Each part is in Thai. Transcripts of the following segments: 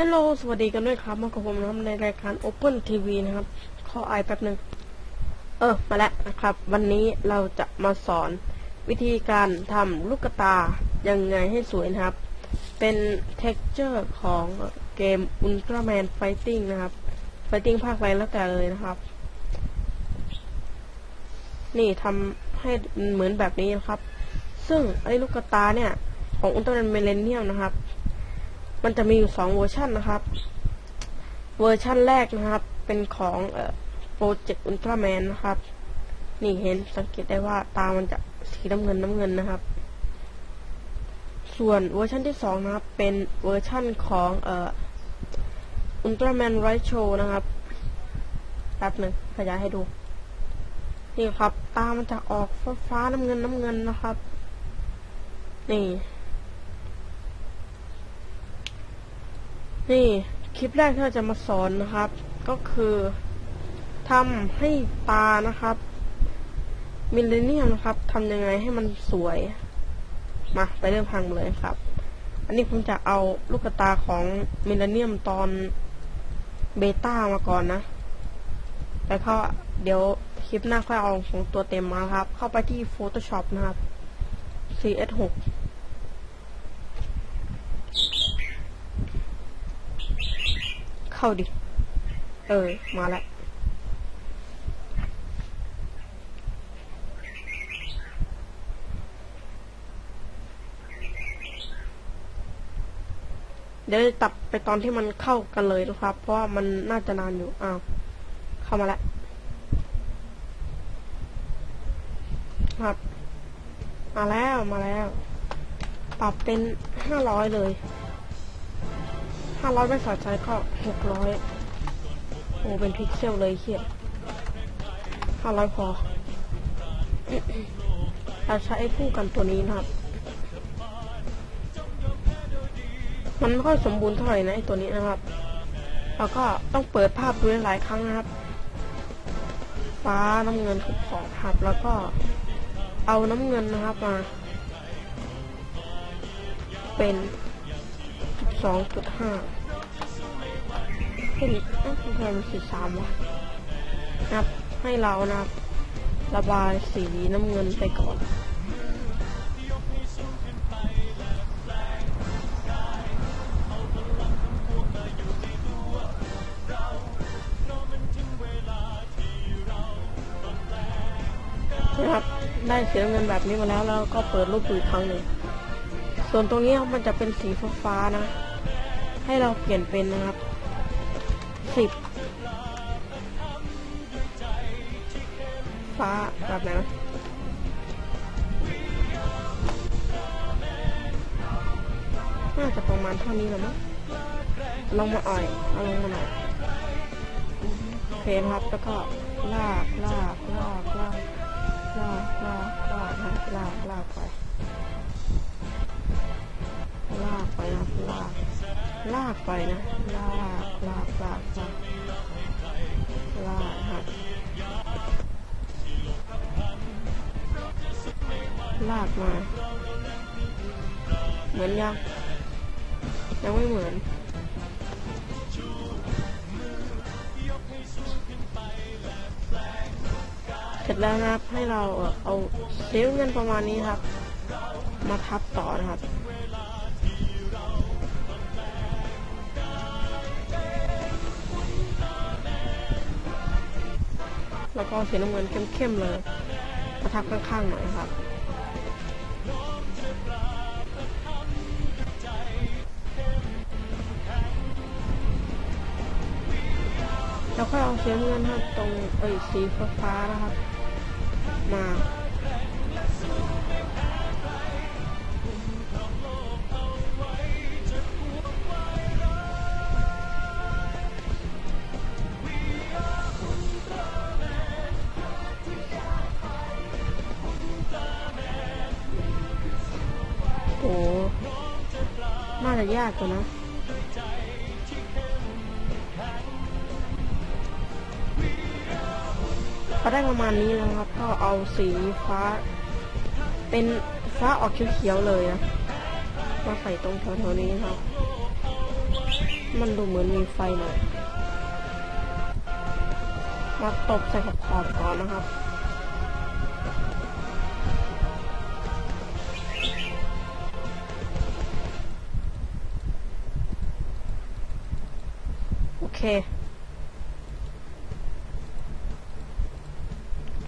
ฮัลโหลสวัสดีกันด้วยครับมากับผมนะครับในรายการ Open TV นะครับ ขอไอแป๊บหนึ่งเออ มาแล้วนะครับ วันนี้เราจะมาสอนวิธีการทำลูกตายังไงให้สวยนะครับ เป็น texture ของเกม Ultraman Fighting นะครับ Fighting ภาคไรแล้วแต่เลยนะครับ นี่ทำให้เหมือนแบบนี้นะครับ ซึ่งไอ้ลูกตาเนี่ย ของ Ultraman Millennium นะครับ มันจะมีอยู่สองเวอร์ชันนะครับ เวอร์ชันแรกนะครับ เป็นของโปรเจกต์อุลตร้าแมนนะครับ นี่เห็นสังเกตได้ว่าตามันจะสีน้ำเงินน้ำเงินนะครับ ส่วนเวอร์ชันที่สองนะครับ เป็นเวอร์ชันของเอ่ออุลตร้าแมนไรโชนะครับแป๊บหนึ่งขยายให้ดู นี่ครับ ตามันจะออกฟ้าฟ้าน้ำเงินน้ำเงินนะครับ นี่ นี่คลิปแรกที่เราจะมาสอนนะครับ ก็คือทำให้ตานะครับมิลเลนเนียมนะครับทำยังไงให้มันสวยมาไปเริ่มพังเลยครับ อันนี้ผมจะเอาลูกตาของมิลเลนเนียมตอนเบต้ามาก่อนนะแล้วก็เดี๋ยวคลิปหน้าค่อยเอาของตัวเต็มมาครับ เข้าไปที่ Photoshop นะครับ CS6 เข้าดิ เออ มาแล้วเดี๋ยวตัดไปตอนที่มันเข้ากันเลยนะครับ เพราะว่ามันน่าจะนานอยู่ อ้าว เข้ามาแล้วครับ มาแล้ว มาแล้ว ปรับเป็นห้าร้อยเลย ห้าร้อยไม่สะใจก็หกร้อยโอ้เป็นพิกเซลเลยเขียห้าร้อยพอเราใช้คู่กันตัวนี้นะครับ มันไม่ค่อยสมบูรณ์เท่าไหร่นะไอตัวนี้นะครับแล้วก็ต้องเปิดภาพดูหลายครั้งนะครับ ฟ้าน้ำเงินคือขอบครับ แล้วก็เอาน้ำเงินนะครับมา เป็น สองจุดห้าเห็นเอ๊ะทำสีสามวะนะครับ ให้เรานะครับ ระบายสีน้ำเงินไปก่อนนะครับ ได้เสีน้ำเงินแบบนี้มาแล้วแล้วก็เปิดรูปดูอีกครั้งหนึ่งส่วนตรงนี้มันจะเป็นสีฟ้าๆนะ ให้เราเปลี่ยนเป็นนะครับสิบฟ้าแบบไหนวะน่าจะประมาณเท่านี้แหละมั้งลงมาอ่อย เอาลงมาหน่อยโอเคนครับ แล้วก็ลากลากลากลากลากลากลากลากลากากไปนะ ลากลากลากลากลากครับลากมา เหมือนยัง ยังไม่เหมือนเสร็จแล้วนะครับให้เราเอาเซลเงินประมาณนี้ครับ มาทับต่อนะครับ แล้วก็สีน้ำเงินเข้มๆเลยมาทับข้างๆหน่อยครับแล้วก็เอาสีน้ำเงินครับตรงเอ้ยสีฟ้าๆนะครับ มา ยากกว่านะพอได้ประมาณนี้แล้วครับ ก็เอาสีฟ้า เป็นฟ้าออกเขียวๆเลยนะมาใส่ตรงแถวๆนี้ครับ มันดูเหมือนมีไฟหน่อย มาตบใส่ขอบขอบก่อนนะครับ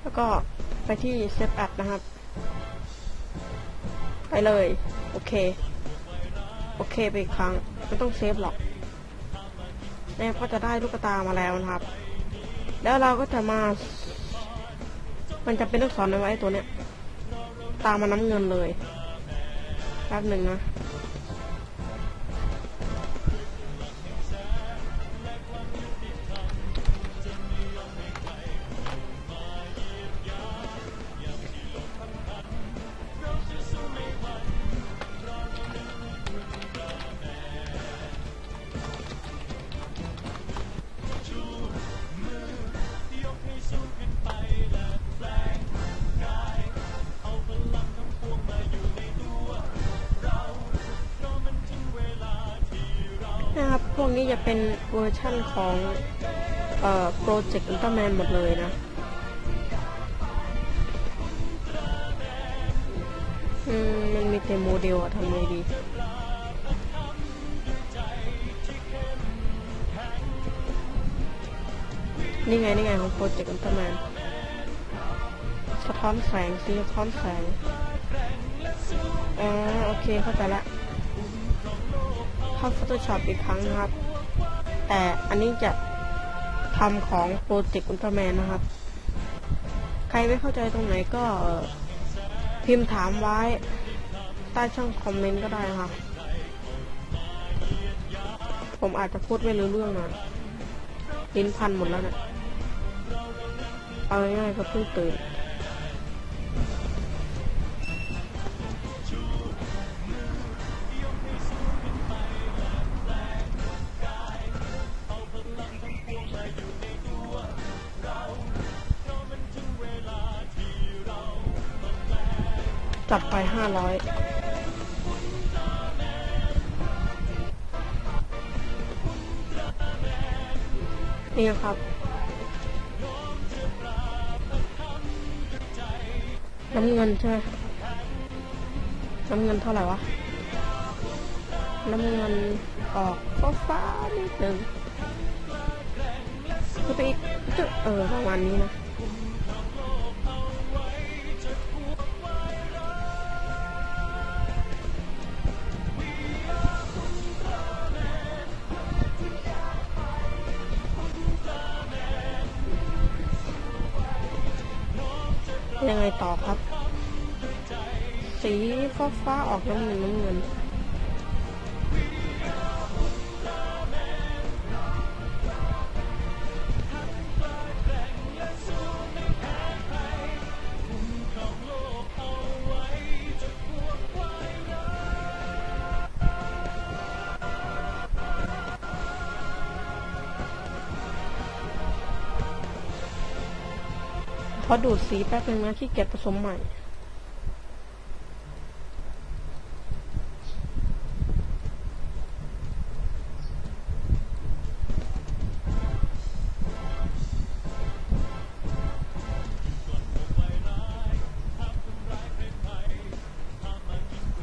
แล้วก็ไปที่เซฟแอดนะครับ ไปเลย โอเค โอเคไปอีกครั้ง ไม่ต้องเซฟหรอกเนี่ยก็จะได้ลูกตามาแล้วนะครับ แล้วเราก็จะมา มันจะเป็นลูกศรเอาไว้ตัวเนี้ย ตามมาน้ำเงินเลย แป๊บหนึ่งนะ นะครับ พวกนี้จะเป็นเวอร์ชั่นของโปรเจกต์อุลตร้าแมนหมดเลยนะ มันมีแต่โมเดลอะทำไงดีนี่ไง นี่ไงของโปรเจกต์อุลตร้าแมนสะท้อนแสงสีสะท้อนแสงอ๋อโอเค เข้าใจละ เข้า Photoshop อีกครั้งนะครับ แต่อันนี้จะทำของโปรเจกต์อุลตร้าแมนนะครับ ใครไม่เข้าใจตรงไหนก็พิมพ์ถามไว้ใต้ช่องคอมเมนต์ก็ได้นะครับผมอาจจะพูดไม่รู้เรื่องน่อยลิ้นพันหมดแล้วเนะี่ยเอาง่ายๆก็เพิ่งตื่น จัดไปห้าร้อยนี่ครับ น้ำเงินใช่ไหมน้ำเงินเท่าไหร่วะ น้ำเงินออกฟ้าฟ้านิดนึงคือไปอีกจุดเออประมาณนี้นะ ยังไงต่อครับ สีฟ้าฟ้าๆออกน้ำเงินน้ำเงิน อดูดสีแป๊บนึงนะขี้เกียจผสมใหม่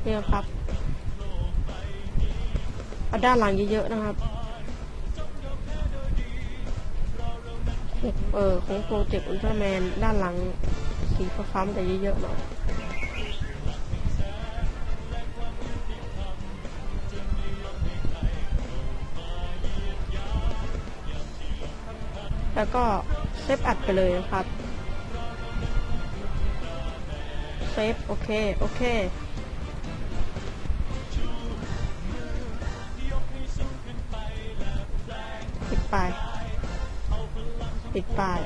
เนี่ยครับเอาด้านหลังเยอะๆนะครับ เออของโปรเจกต์อุลตร้าแมนด้านหลังสีฟ้าๆมันจะเยอะๆหน่อยแล้วก็เซฟอัดไปเลยนะครับ เซฟโอเค โอเค ปิดไป ปิดป้าย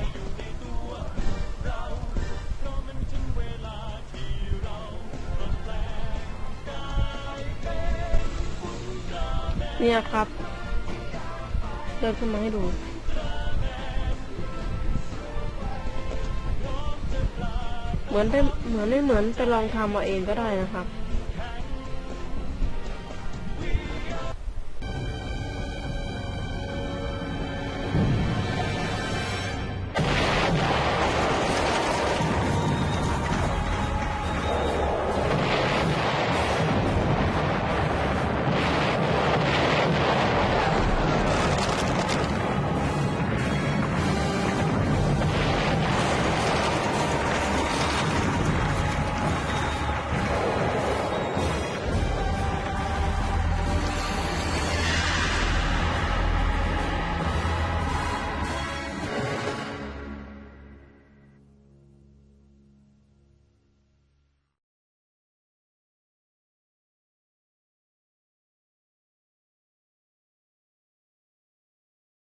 เนี่ยครับ เดินขึ้นมาให้ดู เหมือนไปเหมือนไม่เหมือนไปลองทำมาเองก็ได้นะครับ